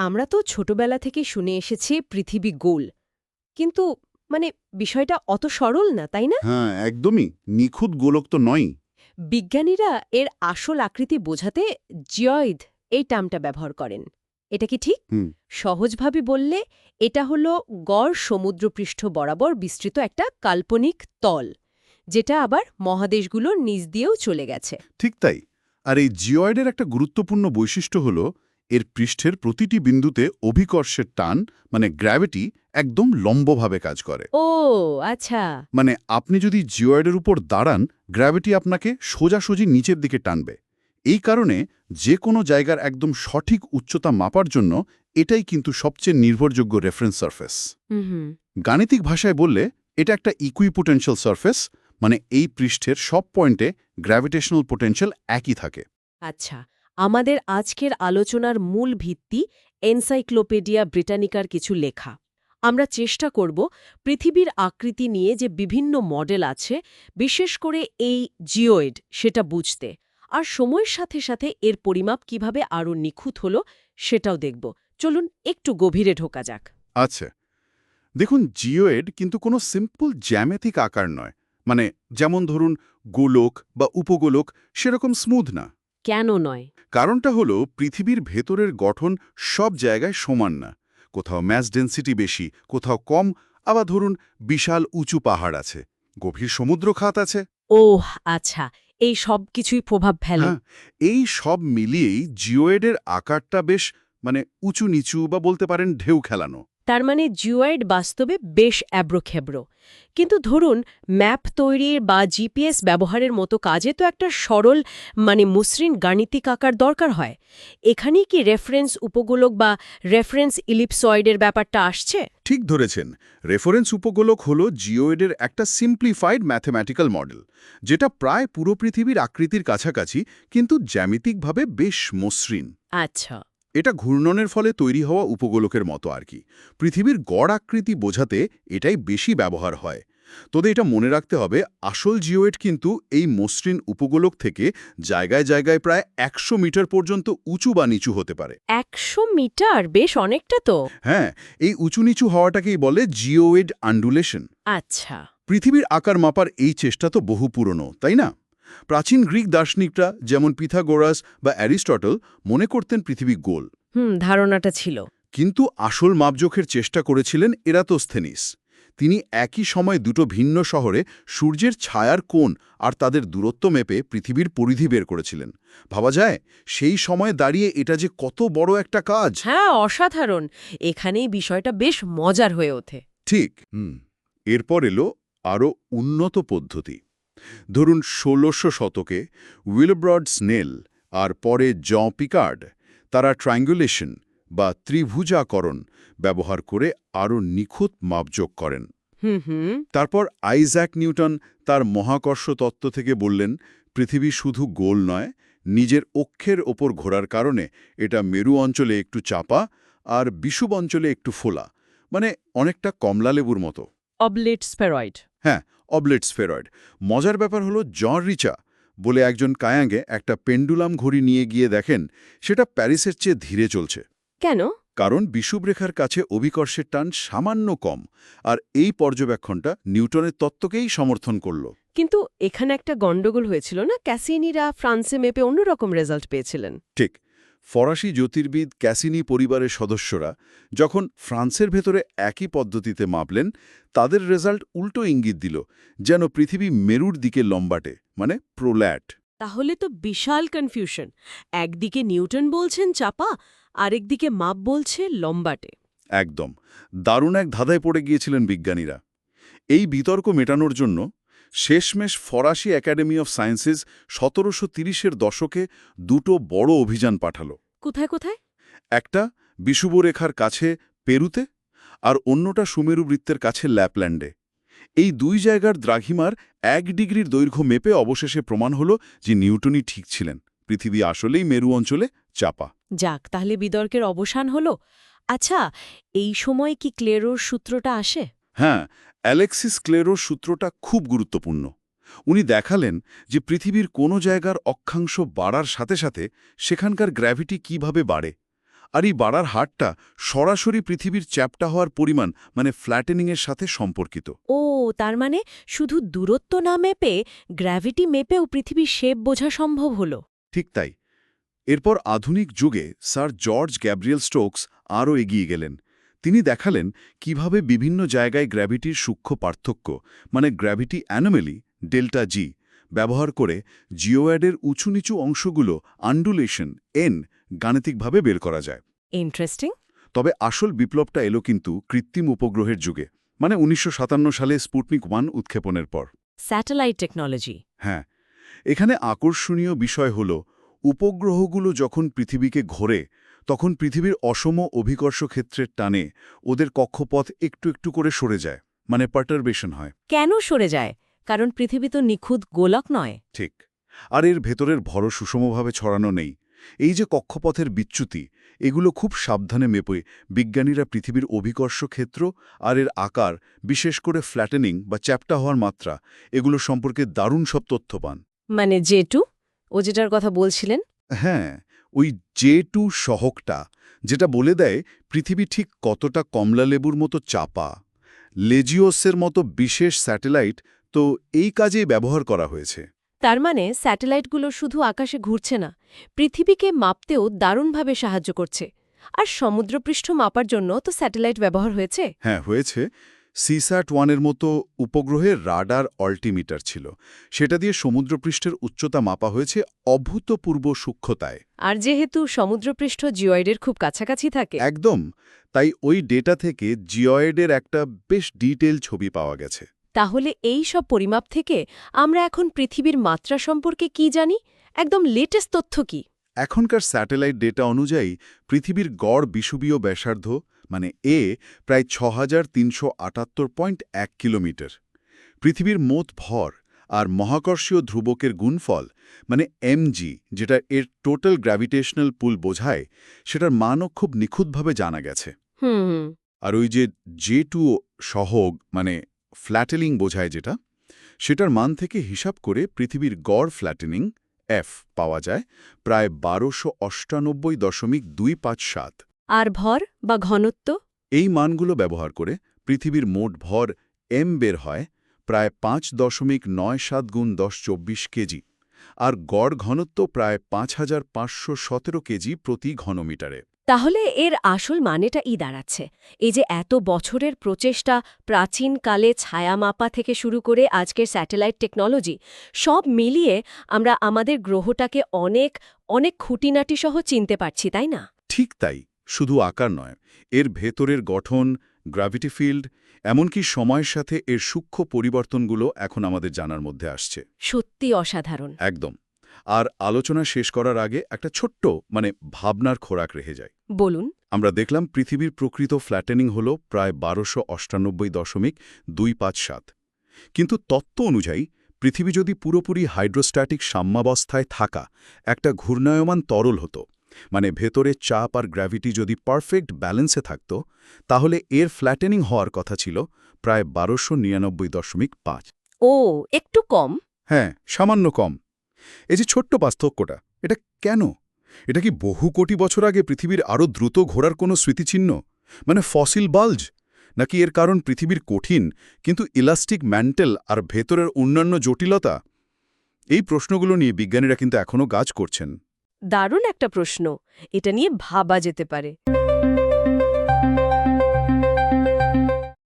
আমরা তো ছোটবেলা থেকে শুনে এসেছি পৃথিবী গোল। কিন্তু মানে বিষয়টা অত সরল না তাই না? হ্যাঁ একদমই। নিখুঁত গোলক তো নয় বিজ্ঞানীরা এর আসল আকৃতি বোঝাতে জিয়য়েড এই টার্মটা ব্যবহার করেন। এটা কি ঠিক? সহজভাবে বললে এটা হলো গড় সমুদ্রপৃষ্ঠ বরাবর বিস্তৃত একটা কাল্পনিক তল যেটা আবার মহাদেশগুলোর নিচ দিয়েও চলে গেছে। ঠিক তাই। আর এই জিওয়েডের একটা গুরুত্বপূর্ণ বৈশিষ্ট্য হল এর পৃষ্ঠের প্রতিটি বিন্দুতে অভিকর্ষের টান মানে গ্র্যাভিটি একদম লম্বভাবে কাজ করে। ও আচ্ছা। মানে আপনি যদি জিওয়েডের উপর দাঁড়ান গ্র্যাভিটি আপনাকে সোজাসুজি নিচের দিকে টানবে। এই কারণে যে কোনো জায়গার একদম সঠিক উচ্চতা মাপার জন্য এটাই কিন্তু সবচেয়ে নির্ভরযোগ্য রেফারেন্স সারফেস গাণিতিক ভাষায় বললে এটা একটা ইকুইপোটেনশিয়াল সারফেস মানে এই পৃষ্ঠের সব পয়েন্টে গ্র্যাভিটেশনাল পোটেনশিয়াল একই থাকে। আচ্ছা। আমাদের আজকের আলোচনার মূল ভিত্তি এনসাইক্লোপিডিয়া ব্রিটানিকার কিছু লেখা। আমরা চেষ্টা করব পৃথিবীর আকৃতি নিয়ে যে বিভিন্ন মডেল আছে, বিশেষ করে এই জিওয়েড সেটা বুঝতে। আর সময়ের সাথে সাথে এর পরিমাপ কীভাবে আরও নিখুঁত হল সেটাও দেখব। চলুন একটু গভীরে ঢোকা যাক। আচ্ছা। দেখুন, জিওয়েড কিন্তু কোনো সিম্পল জ্যামেতিক আকার নয়। মানে যেমন ধরুন গোলক বা উপগোলক সেরকম স্মুথ না। কেন নয়। কারণটা হলো পৃথিবীর ভেতরের গঠন সব জায়গায় সমান না। কোথাও ম্যাস ডেন্সিটি বেশি কোথাও কম আবার ধরুন বিশাল উঁচু পাহাড় আছে গভীর সমুদ্র খাত আছে। ওহ আচ্ছা এই সব কিছুই প্রভাব ফেলে। হ্যাঁ, এই সব মিলিয়েই জিওয়েডের আকারটা বেশ মানে উঁচু নিচু বা বলতে পারেন ঢেউ খেলানো। তার মানে জিওয়েড বাস্তবে বেশ অ্যাব্রোখেব্রো। কিন্তু ধরুন ম্যাপ তৈরির বা জিপিএস ব্যবহারের মতো কাজে তো একটা সরল মানে মসৃণ গাণিতিক আকার দরকার হয়। এখানেই কি রেফারেন্স উপগোলক বা রেফারেন্স ইলিপসয়েডের ব্যাপারটা আসছে? ঠিক ধরেছেন। রেফারেন্স উপগোলক হল জিওয়েডের একটা সিম্পলিফাইড ম্যাথমেটিক্যাল মডেল যেটা প্রায় পুরো পৃথিবীর আকৃতির কাছাকাছি কিন্তু জ্যামিতিকভাবে বেশ মসৃণ। আচ্ছা। এটা ঘূর্ণনের ফলে তৈরি হওয়া উপগোলকের মতো আর কি। পৃথিবীর গড় আকৃতি বোঝাতে এটাই বেশি ব্যবহার হয়। তবে এটা মনে রাখতে হবে আসল জিওয়েড কিন্তু এই মসৃণ উপগোলক থেকে জায়গায় জায়গায় প্রায় একশো মিটার পর্যন্ত উঁচু বা নিচু হতে পারে। একশো মিটার? বেশ অনেকটা তো। হ্যাঁ এই উঁচু নিচু হওয়াটাকেই বলে জিওয়েড আন্ডুলেশন। আচ্ছা। পৃথিবীর আকার মাপার এই চেষ্টা তো বহু পুরনো তাই না? প্রাচীন গ্রিক দার্শনিকরা যেমন পিথাগোরাস বা অ্যারিস্টটল মনে করতেন পৃথিবী গোল। হুম ধারণাটা ছিল। কিন্তু আসল মাপজোখের চেষ্টা করেছিলেন এরাতোস্থেনিস। তিনি একই সময় দুটো ভিন্ন শহরে সূর্যের ছায়ার কোণ আর তাদের দূরত্ব মেপে পৃথিবীর পরিধি বের করেছিলেন। ভাবা যায় সেই সময় দাঁড়িয়ে এটা যে কত বড় একটা কাজ! হ্যাঁ অসাধারণ! এখানেই বিষয়টা বেশ মজার হয়ে ওঠে। ঠিক হুম এরপর এলো আরও উন্নত পদ্ধতি। ধরুন ষোলোশো শতকে উইলব্রড স্নেল আর পরে জ পিকার্ড তারা ট্রায়াঙ্গুলেশন বা ত্রিভুজাকরণ ব্যবহার করে আরও নিখুঁত মাপযোগ করেন। তারপর আইজ্যাক নিউটন তার মহাকর্ষ তত্ত্ব থেকে বললেন পৃথিবী শুধু গোল নয় নিজের অক্ষের ওপর ঘোরার কারণে এটা মেরু অঞ্চলে একটু চাপা আর বিষুব অঞ্চলে একটু ফোলা মানে অনেকটা কমলালেবুর মতো। অবলেট স্পেরয়েড হ্যাঁ অবলেট স্ফেরয়েড। মজার ব্যাপার হলো জন রিচা বলে একজন কায়াঙ্গে একটা পেন্ডুলাম ঘড়ি নিয়ে গিয়ে দেখেন সেটা প্যারিসের চেয়ে ধীরে চলছে। কেন? কারণ বিষুবরেখার কাছে অভিকর্ষের টান সামান্য কম আর এই পর্যবেক্ষণটা নিউটনের তত্ত্বকেই সমর্থন করল। কিন্তু এখানে একটা গণ্ডগোল হয়েছিল না? ক্যাসিনিরা ফ্রান্সে মেপে অন্যরকম রেজাল্ট পেয়েছিলেন। ঠিক ফরাসি জ্যোতির্বিদ ক্যাসিনি পরিবারের সদস্যরা যখন ফ্রান্সের ভেতরে একই পদ্ধতিতে মাপলেন তাদের রেজাল্ট উল্টো ইঙ্গিত দিল যেন পৃথিবী মেরুর দিকে লম্বাটে মানে প্রোল্যাট। তাহলে তো বিশাল কনফিউশন। একদিকে নিউটন বলছেন চাপা আরেকদিকে মাপ বলছে লম্বাটে। একদম। দারুণ এক ধাঁধায় পড়ে গিয়েছিলেন বিজ্ঞানীরা। এই বিতর্ক মেটানোর জন্য শেষমেশ ফরাসি একাডেমি অফ সায়েন্সেস সতেরোশো তিরিশের দশকে দুটো বড় অভিযান পাঠালো। কোথায় কোথায়? একটা বিষুবরেখার কাছে পেরুতে আর অন্যটা সুমেরু বৃত্তের কাছে ল্যাপল্যান্ডে। এই দুই জায়গার দ্রাঘিমার এক ডিগ্রির দৈর্ঘ্য মেপে অবশেষে প্রমাণ হল যে নিউটনই ঠিক ছিলেন। পৃথিবী আসলেই মেরু অঞ্চলে চাপা। যাক তাহলে বিতর্কের অবসান হলো। আচ্ছা এই সময় কি ক্লেরোর সূত্রটা আসে? হ্যাঁ অ্যালেক্সিস ক্লেরোর সূত্রটা খুব গুরুত্বপূর্ণ। উনি দেখালেন যে পৃথিবীর কোনো জায়গার অক্ষাংশ বাড়ার সাথে সাথে সেখানকার গ্র্যাভিটি কীভাবে বাড়ে। আর এই বাড়ার হারটা সরাসরি পৃথিবীর চ্যাপ্টা হওয়ার পরিমাণ মানে ফ্ল্যাটেনিংয়ের সাথে সম্পর্কিত। ও তার মানে শুধু দূরত্ব না মেপে গ্র্যাভিটি মেপেও পৃথিবীর শেপ বোঝা সম্ভব হল। ঠিক তাই। এরপর আধুনিক যুগে স্যার জর্জ গ্যাব্রিয়েল স্টোকস আরও এগিয়ে গেলেন। তিনি দেখালেন কীভাবে বিভিন্ন জায়গায় গ্র্যাভিটির সূক্ষ্ম পার্থক্য মানে গ্র্যাভিটি অ্যানোমেলি ডেল্টা জি ব্যবহার করে জিওয়াডের উঁচু নিচু অংশগুলো আন্ডুলেশন এন গাণিতিকভাবে বের করা যায়। ইন্টারেস্টিং। তবে আসল বিপ্লবটা এলো কিন্তু কৃত্রিম উপগ্রহের যুগে মানে উনিশশো সাতান্ন সালে স্পুটনিক ওয়ান উৎক্ষেপণের পর। Satellite technology. হ্যাঁ এখানে আকর্ষণীয় বিষয় হল উপগ্রহগুলো যখন পৃথিবীকে ঘোরে তখন পৃথিবীর অসম অভিকর্ষ ক্ষেত্রের টানে ওদের কক্ষপথ একটু একটু করে সরে যায় মানে পার্টারবেশন হয়। কেন সরে যায়? কারণ পৃথিবী তো নিখুঁত গোলক নয়। ঠিক। আর এর ভেতরের ভর সুষমভাবে ছড়ানো নেই। এই যে কক্ষপথের বিচ্যুতি এগুলো খুব সাবধানে মেপে বিজ্ঞানীরা পৃথিবীর অভিকর্ষ ক্ষেত্র আর এর আকার বিশেষ করে ফ্ল্যাটেনিং বা চ্যাপ্টা হওয়ার মাত্রা এগুলো সম্পর্কে দারুণ সব তথ্য পান। মানে জে টু? ও যেটার কথা বলছিলেন? হ্যাঁ ওই জে টু সহকটা যেটা বলে দেয় পৃথিবী ঠিক কতটা কমলালেবুর মতো চাপা। লেজিওসের মতো বিশেষ স্যাটেলাইট তো এই কাজেই ব্যবহার করা হয়েছে। তার মানে স্যাটেলাইটগুলো শুধু আকাশে ঘুরছে না পৃথিবীকে মাপতেও দারুণভাবে সাহায্য করছে। আর সমুদ্রপৃষ্ঠ মাপার জন্য তো স্যাটেলাইট ব্যবহার হয়েছে? হ্যাঁ হয়েছে। সিস্যাট ওয়ানের মতো উপগ্রহের রাডার অল্টিমিটার ছিল। সেটা দিয়ে সমুদ্রপৃষ্ঠের উচ্চতা মাপা হয়েছে অভূতপূর্ব সূক্ষ্মতায়। আর যেহেতু সমুদ্রপৃষ্ঠ জিওয়েডের খুব কাছাকাছি থাকে। একদম। তাই ওই ডেটা থেকে জিওয়েডের একটা বেশ ডিটেল ছবি পাওয়া গেছে। তাহলে এই সব পরিমাপ থেকে আমরা এখন পৃথিবীর মাত্রা সম্পর্কে কি জানি? একদম লেটেস্ট তথ্য কি? এখনকার স্যাটেলাইট ডেটা অনুযায়ী পৃথিবীর গড় বিষুবীয় ব্যাসার্ধ মানে এ প্রায় ছ হাজার তিনশো আটাত্তর পয়েন্ট এক কিলোমিটার। পৃথিবীর মোট ভর আর মহাকর্ষীয় ধ্রুবকের গুণফল মানে এমজি যেটা এর টোটাল গ্র্যাভিটেশনাল পুল বোঝায় সেটার মানও খুব নিখুঁতভাবে জানা গেছে। আর ওই যে জে টু সহগ মানে ফ্ল্যাটেলিং বোঝায় যেটা সেটার মান থেকে হিসাব করে পৃথিবীর গড় ফ্ল্যাটেনিং এফ পাওয়া যায় প্রায় বারোশো অষ্টানব্বই দশমিক দুই পাঁচ সাত। আর ভর বা ঘনত্ব? এই মানগুলো ব্যবহার করে পৃথিবীর মোট ভর এম বের হয় প্রায় পাঁচ দশমিক নয় সাত গুণ দশ চব্বিশ কেজি আর গড় ঘনত্ব প্রায় পাঁচ হাজার পাঁচশো সতেরো কেজি প্রতি ঘনমিটারে। তাহলে এর আসল মানেটা ই দাঁড়াচ্ছে। এই যে এত বছরের প্রচেষ্টা প্রাচীনকালে ছায়া মাপা থেকে শুরু করে আজকের স্যাটেলাইট টেকনোলজি সব মিলিয়ে আমরা আমাদের গ্রহটাকে অনেক অনেক খুঁটিনাটি সহ চিনতে পারছি তাই না? ঠিক তাই শুধু আকার নয় এর ভেতরের গঠন গ্র্যাভিটি ফিল্ড এমনকি সময়ের সাথে এর সূক্ষ্ম পরিবর্তনগুলো এখন আমাদের জানার মধ্যে আসছে। সত্যি অসাধারণ। একদম। আর আলোচনা শেষ করার আগে একটা ছোট্ট মানে ভাবনার খোরাক রেখে যায় বলুন। আমরা দেখলাম পৃথিবীর প্রকৃত ফ্ল্যাটেনিং হল প্রায় বারোশো অষ্টানব্বই দশমিক দুই পাঁচ সাত। কিন্তু তত্ত্ব অনুযায়ী পৃথিবী যদি পুরোপুরি হাইড্রোস্ট্যাটিক সাম্যাবস্থায় থাকা একটা ঘূর্ণায়মান তরল হতো মানে ভেতরে চাপ আর গ্র্যাভিটি যদি পারফেক্ট ব্যালেন্সে থাকত তাহলে এর ফ্ল্যাটেনিং হওয়ার কথা ছিল প্রায় বারোশো নিরানব্বই দশমিক পাঁচ। ও একটু কম। হ্যাঁ সামান্য কম। এই যে ছোট্ট পার্থক্যটা, এটা কেন? এটা কি বহু কোটি বছর আগে পৃথিবীর আরও দ্রুত ঘোরার কোনো স্মৃতিচিহ্ন? মানে ফসিল বাল্জ? নাকি এর কারণ পৃথিবীর কঠিন, কিন্তু ইলাস্টিক ম্যান্টেল আর ভেতরের অন্যান্য জটিলতা? এই প্রশ্নগুলো নিয়ে বিজ্ঞানীরা কিন্তু এখনও কাজ করছেন। দারুণ একটা প্রশ্ন। এটা নিয়ে ভাবা যেতে পারে।